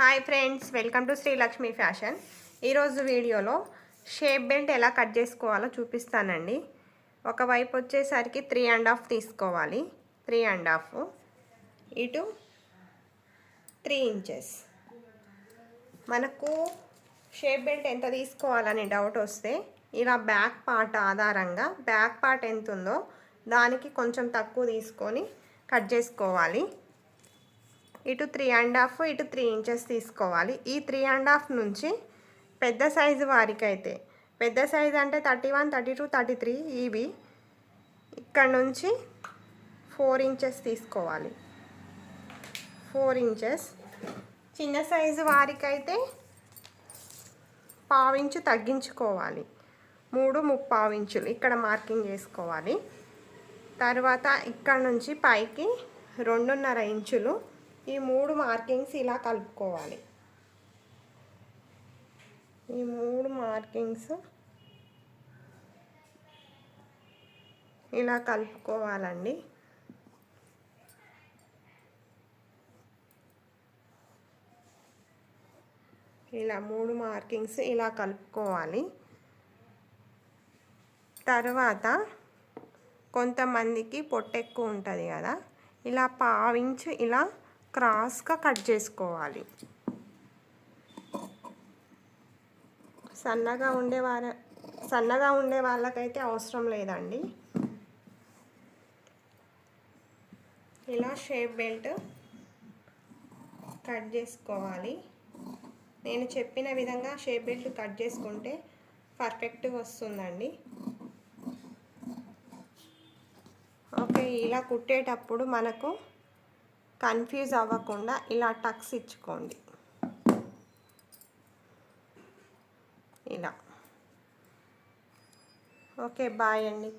Hi friends welcome to Srilakshmi fashion ఈరోజు వీడియోలో shape belt ఎలా కట్ చేసుకోవాలో చూపిస్తానండి. ఒకవైపు వచ్చేసరికి త్రీ అండ్ హాఫ్ తీసుకోవాలి. త్రీ అండ్ హాఫ్ ఇటు త్రీ ఇంచెస్ మనకు షేప్ బెల్ట్ ఎంత తీసుకోవాలని డౌట్ వస్తే ఇలా బ్యాక్ పార్ట్ ఆధారంగా బ్యాక్ పార్ట్ ఎంత ఉందో దానికి కొంచెం తక్కువ తీసుకొని కట్ చేసుకోవాలి. ఇటు త్రీ అండ్ హాఫ్ ఇటు త్రీ ఇంచెస్ తీసుకోవాలి. ఈ త్రీ అండ్ హాఫ్ నుంచి పెద్ద సైజు వారికైతే పెద్ద సైజ్ అంటే thirty one thirty two thirty three ఇవి ఇక్కడ నుంచి ఫోర్ ఇంచెస్ తీసుకోవాలి. Four inches. చిన్న సైజు వారికైతే పావించు తగ్గించుకోవాలి. మూడు ముప్పావు ఇంచులు ఇక్కడ మార్కింగ్ చేసుకోవాలి. తర్వాత ఇక్కడ నుంచి పైకి రెండున్నర ఇంచులు ఈ మూడు మార్కింగ్స్ ఇలా కలుపుకోవాలి. ఈ మూడు మార్కింగ్స్ ఇలా కలుపుకోవాలండి. ఇలా మూడు మార్కింగ్స్ ఇలా కలుపుకోవాలి. తర్వాత కొంతమందికి పొట్టు ఎక్కువ ఉంటుంది కదా ఇలా పావించి ఇలా క్రాస్గా కట్ చేసుకోవాలి. సన్నగా ఉండే వార సన్నగా ఉండే వాళ్ళకైతే అవసరం లేదండి. ఇలా షేప్ బెల్ట్ కట్ చేసుకోవాలి. నేను చెప్పిన విధంగా షేప్ బెల్ట్ కట్ చేసుకుంటే పర్ఫెక్ట్గా వస్తుందండి. ఓకే ఇలా కుట్టేటప్పుడు మనకు కన్ఫ్యూజ్ అవ్వకుండా ఇలా టక్స్ ఇచ్చుకోండి. ఇలా. ఓకే బాయ్ అండి.